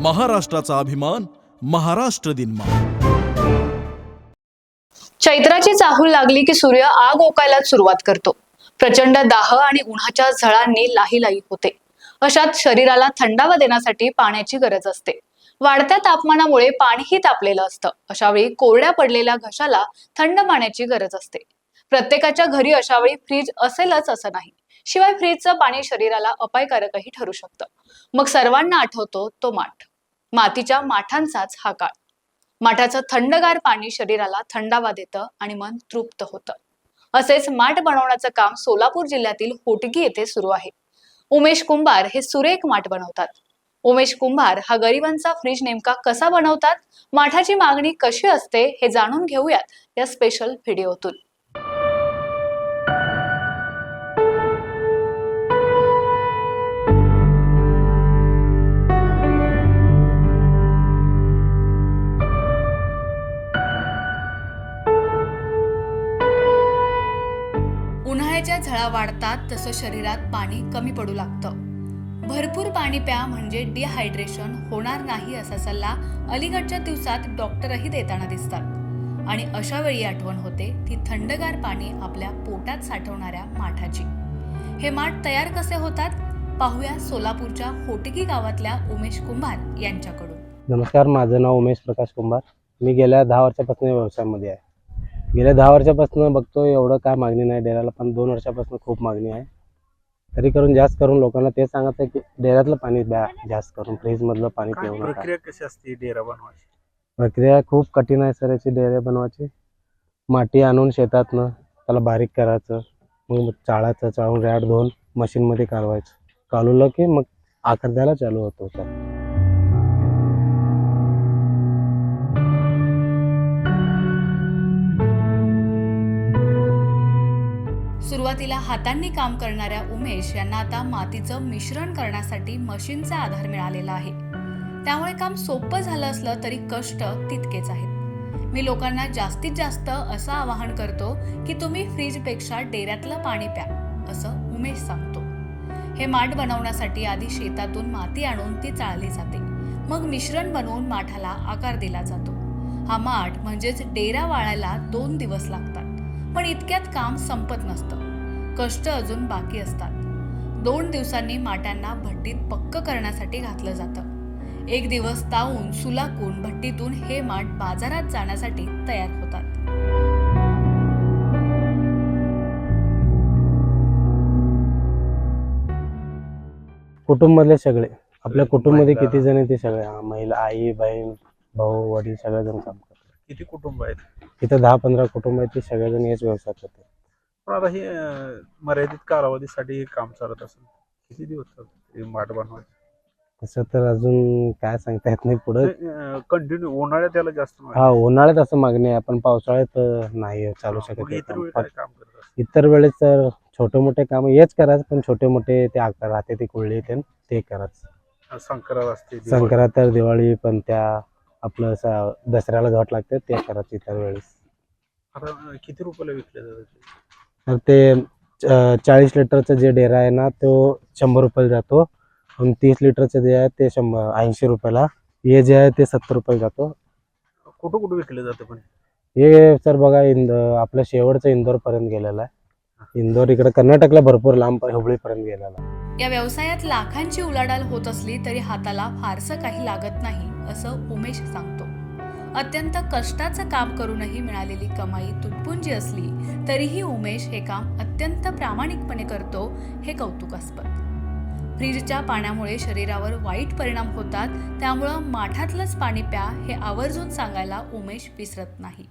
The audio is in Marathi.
महाराष्ट्राचा अभिमान महाराष्ट्र दिन चैत्राची चाहूल लागली की सूर्य आग ओकायला सुरुवात करतो. प्रचंड दाह आणि उन्हाच्या झळांनी लाही लाही होते. अशात शरीराला थंडावा देण्यासाठी पाण्याची गरज असते. वाढत्या तापमानामुळे पाणीही तापलेलं असतं. अशा वेळी कोरड्या पडलेल्या घशाला थंड पाण्याची गरज असते. प्रत्येकाच्या घरी अशा वेळी फ्रीज असेलच असं नाही. शिवाय फ्रीजचं पाणी शरीराला अपायकारकही ठरू शकतं. मग सर्वांना आठवतो तो माठ. मातीच्या माठांचाच हा काळ. माठाचं थंडगार पाणी शरीराला थंडावा देतं आणि मन तृप्त होतं. असेच माठ बनवण्याचं काम सोलापूर जिल्ह्यातील होटगी येथे सुरू आहे. उमेश कुंभार हे सुरेख माठ बनवतात. उमेश कुंभार हा गरिबांचा फ्रीज नेमका कसा बनवतात? माठाची मागणी कशी असते? हे जाणून घेऊयात या स्पेशल व्हिडिओतून उन्हाळ्याच्या झळा वाढतात तसं शरीरात पाणी कमी पडू लागतं. भरपूर पाणी प्या म्हणजे डिहायड्रेशन होणार नाही असा सल्ला अलीकडच्या दिवसात डॉक्टरही देताना दिसतात. आणि अशा वेळी आठवण होते ती थंडगार पाणी आपल्या पोटात साठवणाऱ्या माठाची. हे माठ तयार कसे होतात? पाहूया सोलापूरच्या होटगी गावातल्या उमेश कुंभार यांच्याकडून. नमस्कार माझं नाव उमेश प्रकाश कुंभार. मी गेल्या दहा वर्षापासून व्यवसायामध्ये आहे. गेल्या दहा वर्षापासून बघतो एवढं काय मागणी नाही. डेऱ्याला पण दोन वर्षापासून खूप मागणी आहे. तरी करून जास्त करून लोकांना ते सांगत आहे की डेऱ्यातलं पाणी द्या जास्त करून फ्रीजमधलं पाणी काय पिऊ नका. प्रक्रिया कशी असते डेरा बनवायची? प्रक्रिया खूप कठीण आहे सर याची डेरे बनवायची. माती आणून शेतातनं त्याला बारीक करायचं मग चाळायचं चाळून रॅड धुवून मशीनमध्ये कालवायचं. कालवलं की मग आकार द्यायला चालू होतो सर सुरुवातीला हातांनी काम करणाऱ्या उमेश यांना आता मातीचं मिश्रण करण्यासाठी मशीनचा आधार मिळालेला आहे. त्यामुळे काम सोपं झालं असलं तरी कष्ट तितकेच आहेत. मी लोकांना जास्तीत जास्त असं आवाहन करतो की तुम्ही फ्रीजपेक्षा डेऱ्यातलं पाणी प्या असं उमेश सांगतो. हे माठ बनवण्यासाठी आधी शेतातून माती आणून ती चाळली जाते. मग मिश्रण बनवून माठाला आकार दिला जातो. हा माठ म्हणजेच डेरा वाळायला दोन दिवस लागतात. पण इतक्यात काम संपत नसतं. कष्ट अजून बाकी असतात. दोन दिवसांनी माटांना भट्टीत पक्क करण्यासाठी घातलं जातं. एक दिवस तावून सुलाकून भट्टीतून हे माठ बाजारात जाण्यासाठी तयार होतात. कुटुंबातले सगळे. आपल्या कुटुंबामध्ये. किती जण आहेत ते सगळे? हा, महिला आई बहीण भाऊ वडील सगळेजण काम करतात. किती कुटुंब आहेत? इथं दहा पंधरा कुटुंब आहेत ते सगळेजण हेच व्यवसाय करतात. पण आता हे मर्यादित कालावधीसाठी हे काम चालत असेल किती दिवस चालतं हे माठ बनवायचं तसं तर अजून काय सांगता येत नाही पुढं कंटिन्यू उन्हाळ्यात त्याला जास्त मागणी हा. उन्हाळ्यात असं मागणी आहे पण पावसाळ्यात अं, नाही चालू मग शकत हे इतर काम. वेळी काय काम करत असतात इतर वेळेस तर छोटे मोठे काम हेच करायचं पण छोटे मोठे ते आकार राहते ते कुळले ते ते करायचं संक्रांत असते दिवाळी. संक्रांत तर दिवाळी पण त्या आपलं असं दसऱ्याला घट लागते ते करायचं इतर वेळेस आता किती रुपयाला विकले जातात तर ते चाळीस लिटरचा जे डेरा आहे ना तो शंभर रुपयाला जातो. आणि तीस लिटरचं जे आहे ते शंभर ऐंशी रुपयाला. हे जे आहे ते सत्तर रुपयाला जातो. कुठं कुठं विकले जाते पण? हे सर बघा इंद आपलं शेवटचं इंदोरपर्यंत गेलेलं आहे. इंदोर इकडे कर्नाटकला भरपूर लांब हुबळीपर्यंत गेलेला आहे. या व्यवसायात लाखांची उलाढाल होत असली तरी हाताला फारसं काही लागत नाही असं उमेश सांगतो. अत्यंत कष्टाचं काम करूनही मिळालेली कमाई तुटपुंजी असली तरीही उमेश हे काम अत्यंत प्रामाणिकपणे करतो हे कौतुकास्पद. फ्रीजच्या पाण्यामुळे शरीरावर वाईट परिणाम होतात त्यामुळं माठातलंच पाणी प्या हे आवर्जून सांगायला उमेश विसरत नाही.